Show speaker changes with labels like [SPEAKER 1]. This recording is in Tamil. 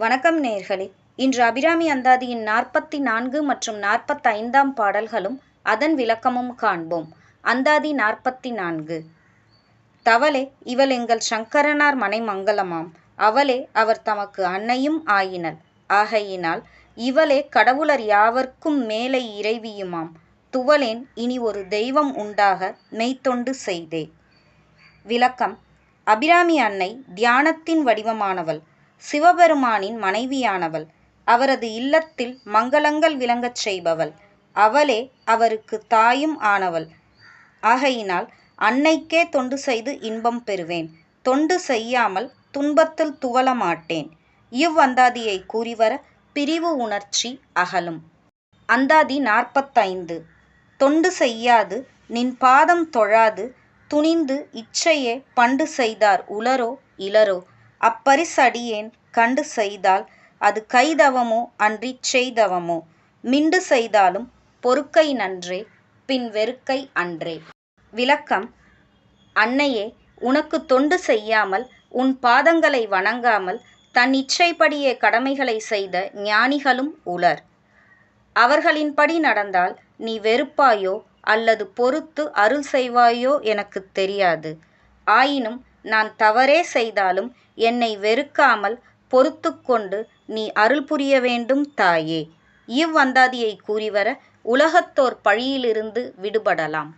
[SPEAKER 1] வணக்கம் நேர்களே இன்று அபிராமி அந்தாதியின் நாற்பத்தி நான்கு மற்றும் நாற்பத்தைந்தாம் பாடல்களும் அதன் விளக்கமும் காண்போம். அந்தாதி நாற்பத்தி நான்கு தவளே இவள் எங்கள் சங்கரனார் மனைமங்கலமாம் அவளே அவர் தமக்கு அன்னையும் ஆயினள். ஆகையினால் இவளே கடவுளர் யாவர்க்கும் மேலை இறைவியுமாம். துவளேன் இனி ஒரு தெய்வம் உண்டாக மெய்த்தொண்டு செய்தே. விளக்கம். அபிராமி அன்னை தியானத்தின் வடிவமானவள். சிவபெருமானின் மனைவியானவள். அவரது இல்லத்தில் மங்களங்கள் விளங்கச் செய்பவள். அவளே அவருக்கு தாயும் ஆனவள். ஆகையினால் அன்னைக்கே தொண்டு செய்து இன்பம் பெறுவேன். தொண்டு செய்யாமல் துன்பத்தில் துவள மாட்டேன். இவ்வந்தாதியை கூறிவர பிரிவு உணர்ச்சி அகலும். அந்தாதி நாற்பத்தைந்து. தொண்டு செய்யாது நின் பாதம் தொழாது துணிந்து இச்சையே பண்டு செய்தார் உலரோ இலரோ அப்பரிசடியேன் கண்டு செய்தால் அது கைதவமோ அன்றிச் செய்தவமோ? மிண்டு செய்தாலும் பொறுக்கை நன்றே பின் வெறுக்கை அன்றே. விளக்கம் அன்னையே உனக்கு தொண்டு செய்யாமல் உன் பாதங்களை வணங்காமல் தன் இச்சைப்படியே கடமைகளை செய்த ஞானிகளும் உளர். அவர்களின்படி நடந்தால் நீ வெறுப்பாயோ அல்லது பொறுத்து அருள் செய்வாயோ எனக்குத் தெரியாது. ஆயினும் நான் தவறே செய்தாலும் என்னை வெறுக்காமல் பொறுத்து கொண்டு நீ அருள் புரிய வேண்டும் தாயே. இவ்வந்தாதியை கூறிவர உலகத்தோர் பழியிலிருந்து விடுபடலாம்.